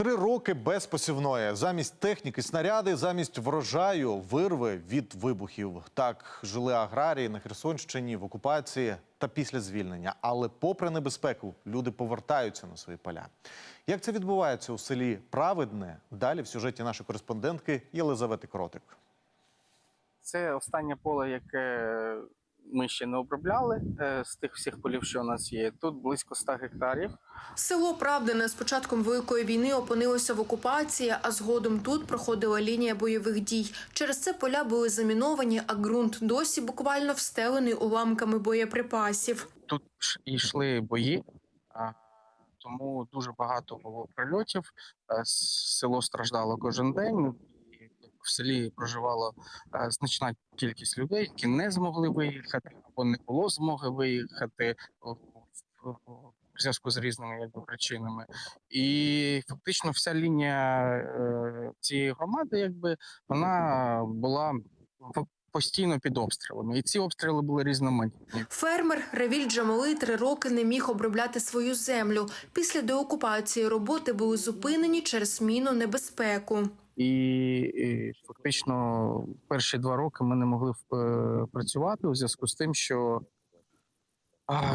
Три роки без посівної. Замість техніки снаряди, замість врожаю вирви від вибухів. Так жили аграрії на Херсонщині в окупації та після звільнення. Але попри небезпеку, люди повертаються на свої поля. Як це відбувається у селі Праведне? Далі в сюжеті нашої кореспондентки Єлизавети Кротик. Це останнє поле, яке ми ще не обробляли е, з тих всіх полів, що у нас є. Тут близько 100 гектарів. Село Правдине з початком великої війни опинилося в окупації, а згодом тут проходила лінія бойових дій. Через це поля були заміновані, а ґрунт досі буквально встелений уламками боєприпасів. Тут йшли бої, тому дуже багато було прильотів. Е, Село страждало кожен день. В селі проживала е, значна кількість людей, які не змогли виїхати або не було змоги виїхати в- зв'язку з різними якби, причинами. І фактично вся лінія е, цієї громади, якби вона була постійно під обстрілами, і ці обстріли були різноманітні. Фермер Ревіль Джамали три роки не міг обробляти свою землю. Після деокупації роботи були зупинені через міну небезпеку. І, і фактично перші два роки ми не могли е, працювати у зв'язку з тим, що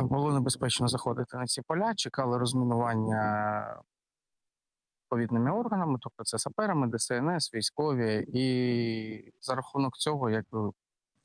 було небезпечно заходити на ці поля, чекали розмінування відповідними органами, тобто це саперами, ДСНС, військові, і за рахунок цього, якби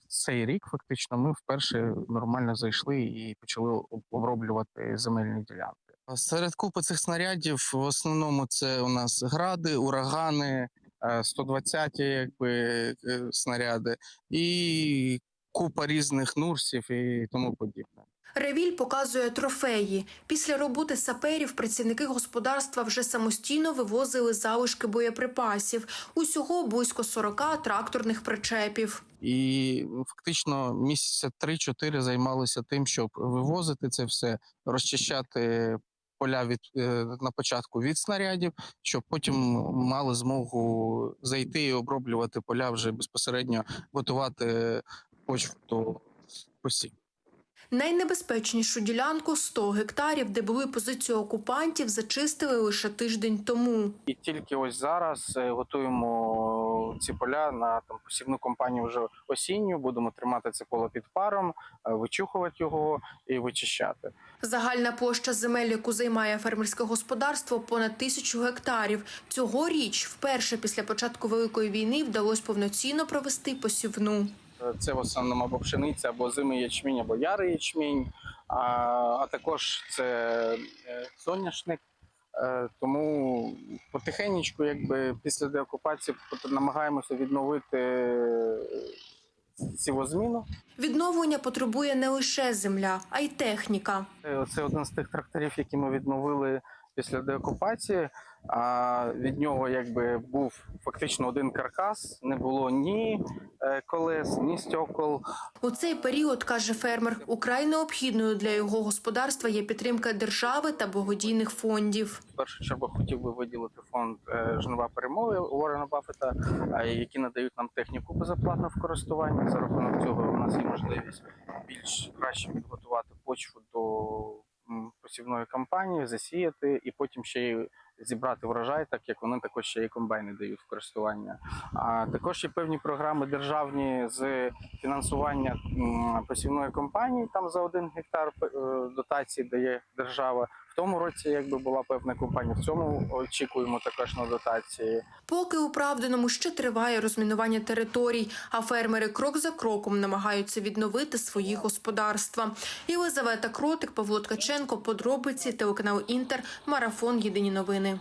цей рік фактично ми вперше нормально зайшли і почали оброблювати земельні ділянки. Серед купи цих снарядів в основному це у нас гради, урагани, е, 120 якби е, снаряди, і купа різних нурсів і тому подібне. Ревіль показує трофеї. Після роботи саперів працівники господарства вже самостійно вивозили залишки боєприпасів. Усього близько 40 тракторних причепів. І фактично місяця 3-4 займалися тим, щоб вивозити це все, розчищати поля від е, на початку від снарядів, щоб потім мали змогу зайти і оброблювати поля вже безпосередньо готувати почву до посів. Найнебезпечнішу ділянку 100 гектарів, де були позиції окупантів, зачистили лише тиждень тому. І тільки ось зараз е, готуємо ці поля на там посівну кампанію вже осінню. Будемо тримати це поле під паром, е, вичухувати його і вичищати. Загальна площа земель, яку займає фермерське господарство, понад тисячу гектарів. Цьогоріч, вперше після початку великої війни, вдалося повноцінно провести посівну. Е, Це в основному або пшениця, або зимий ячмінь, або ярий ячмінь, а, а також це е, соняшник. Е, Тому потихеньку, якби після деокупації, намагаємося відновити сівозміну. Відновлення потребує не лише земля, а й техніка. Це один з тих тракторів, які ми відновили після деокупації. А від нього якби був фактично один каркас, не було ні е, колес, ні стекол. У цей період, каже фермер, украй необхідною для його господарства є підтримка держави та благодійних фондів. В першу чергу хотів би виділити фонд е, жнива перемоги Уоррена Баффета, е, які надають нам техніку безоплатно в користування. За рахунок цього у нас є можливість більш краще підготувати почву до посівної кампанії, засіяти і потім ще й зібрати врожай, так як вони також ще й комбайни дають в користування. А також є певні програми державні з фінансування посівної кампанії. Там за один гектар е, дотації дає держава. Тому році якби була певна компанія. В цьому очікуємо також на дотації. Поки у Правдиному ще триває розмінування територій, а фермери крок за кроком намагаються відновити свої господарства. Єлизавета Кротик, Павло Ткаченко, подробиці, телеканал Інтер, марафон Єдині новини.